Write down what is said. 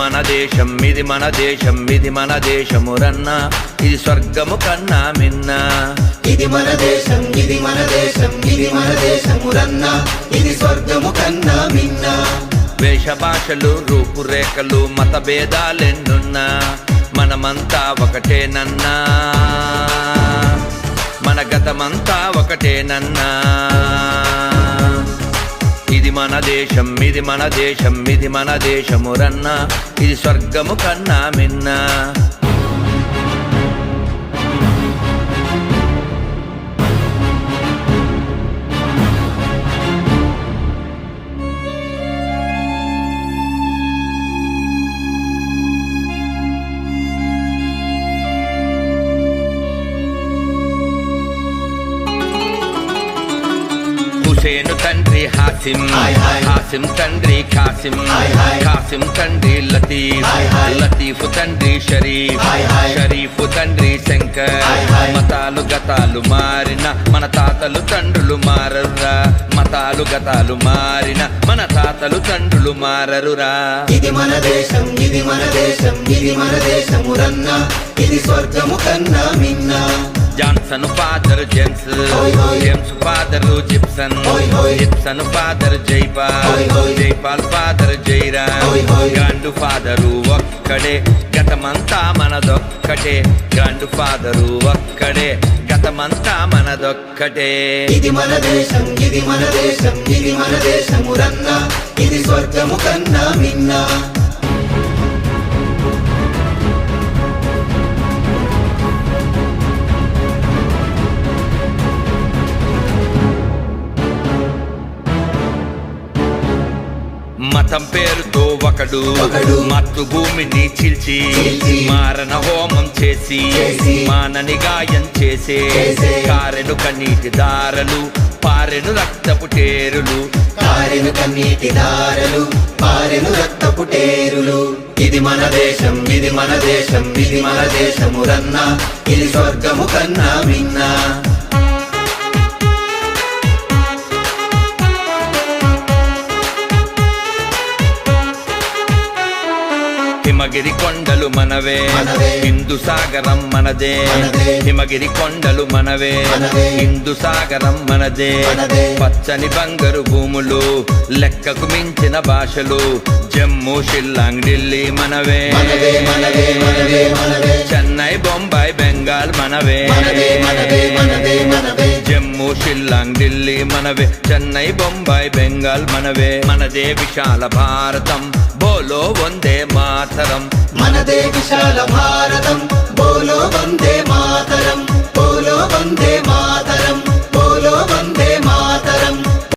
మన దేశం ఇది మన దేశం ఇది మన దేశము రన్న. ఇది స్వర్గము కన్నా మిన్న. ఇది మన దేశం ఇది మన దేశం ఇది మన దేశమురన్న ఇది స్వర్గము కన్నా మిన్న. వేష భాషలు రూపురేఖలు మత భేదాలెన్నున్నా మనమంతా ఒకటేనన్నా మన గతమంతా ఒకటేనన్నా ఇది మన దేశం ఇది మన దేశం ఇది మన దేశమురన్న. ఇది స్వర్గము కన్నా మిన్నా. హాయ్. హాసిం తండ్రి ఖాసిం హాయ్. ఖాసిం తండ్రి లతీఫ్. లతీఫ్ తండ్రి షరీఫ్. షరీఫ్ తండ్రి శంకర్. మతాలు గతాలు మారిన మన తాతలు తండ్రులు మారరురా మతాలు గతాలు మారిన మన తాతలు తండ్రులు మారరురా ఇది మన దేశం ఇది మన దేశం ఇది మన దేశమురన్న ఇది స్వర్గము కన్నా మిన్న Johnson father James. James father Gipson హోయ్ హోయ్. Gipson father Jaipal. Jaipal father Jairam. Grand father ఒక్కడే గతమంతా మనదొక్కటే గ్రాండ్ ఫాదరు ఒక్కడే గతమంతా మనదొక్కటే ఇది మన దేశం ఇది మన దేశం ఇది మన దేశమురన్న ఇది స్వర్గము కన్నా మిన్న మతం పేరుతో ఒకడు. ఒకడు. మాతృభూమిని చీల్చి మారణ హోమం చేసి మానని గాయం చేసే కారెను కన్నీటి దారలు పారెను రక్తపు టేరులు. కారెను కన్నీటి దారలు పారెను రక్తపు టేరులు. ఇది మన దేశం ఇది మన దేశం ఇది మన దేశమురన్న ఇది స్వర్గము కన్నా మిన్నా. హిమగిరి కొండలు మనవే. హిందూ సాగరం మనదే. హిమగిరి కొండలు మనవే. హిందూ సాగరం మనదే. పచ్చని బంగారు భూములు లెక్కకు మించిన భాషలు జమ్మూ షిల్లాంగ్ ఢిల్లీ మనవే చెన్నై బొంబాయి బెంగాల్ మనవే జమ్మూ షిల్లాంగ్ ఢిల్లీ మనవే. చెన్నై బొంబాయి బెంగాల్ మనవే. మనదే విశాల భారతం. బోలో వందే మాతరం. మనదే విశాల భారతం. బోలో వందే